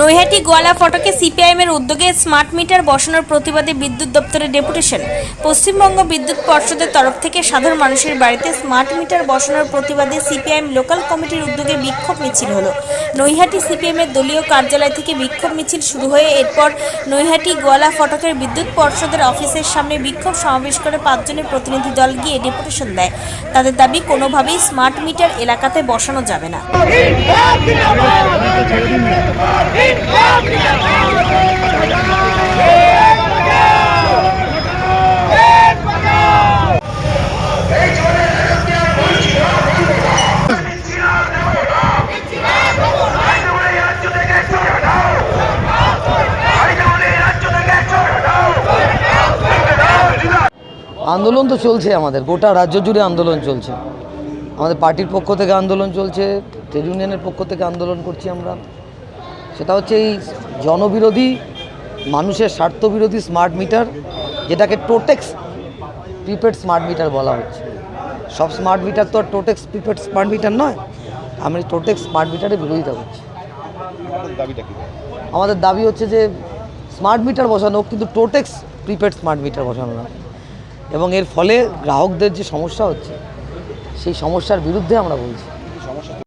নৈহাটি গোয়ালা ফটকে সিপিআইএমের উদ্যোগে স্মার্ট মিটার বসানোর প্রতিবাদে বিদ্যুৎ দপ্তরের ডেপুটেশন। পশ্চিমবঙ্গ বিদ্যুৎ পর্ষদের তরফ থেকে সাধারণ মানুষের বাড়িতে স্মার্ট মিটার বসানোর প্রতিবাদে সিপিআইএম লোকাল কমিটির উদ্যোগে বিক্ষোভ মিছিল হলো। নৈহাটি সিপিএমের দলীয় কার্যালয় থেকে বিক্ষোভ মিছিল শুরু হয়ে এরপর নৈহাটি গোয়ালা ফটকের বিদ্যুৎ পর্ষদের অফিসের সামনে বিক্ষোভ সমাবেশ করে পাঁচজনের প্রতিনিধি দল গিয়ে ডেপুটেশন দেয়। তাদের দাবি, কোনোভাবেই স্মার্ট মিটার এলাকাতে বসানো যাবে না। আন্দোলন তো চলছে আমাদের, গোটা রাজ্য জুড়ে আন্দোলন চলছে। আমাদের পার্টির পক্ষ থেকে আন্দোলন চলছে ট্রেড ইউনিয়নের পক্ষ থেকে আন্দোলন করছি আমরা। সেটা হচ্ছে এই জনবিরোধী মানুষের স্বার্থবিরোধী স্মার্ট মিটার যেটাকে টোটেক্স প্রিপেড স্মার্ট মিটার বলা হচ্ছে। সব স্মার্ট মিটার তো আর টোটেক্স প্রিপেড স্মার্ট মিটার নয় আমি টোটেক্স স্মার্ট মিটারের বিরোধিতা করছি। আমাদের দাবি হচ্ছে যে স্মার্ট মিটার বসানো হোক, কিন্তু টোটেক্স প্রিপেড স্মার্ট মিটার বসানো না। এবং এর ফলে গ্রাহকদের যে সমস্যা হচ্ছে সেই সমস্যার বিরুদ্ধে আমরা বলছি।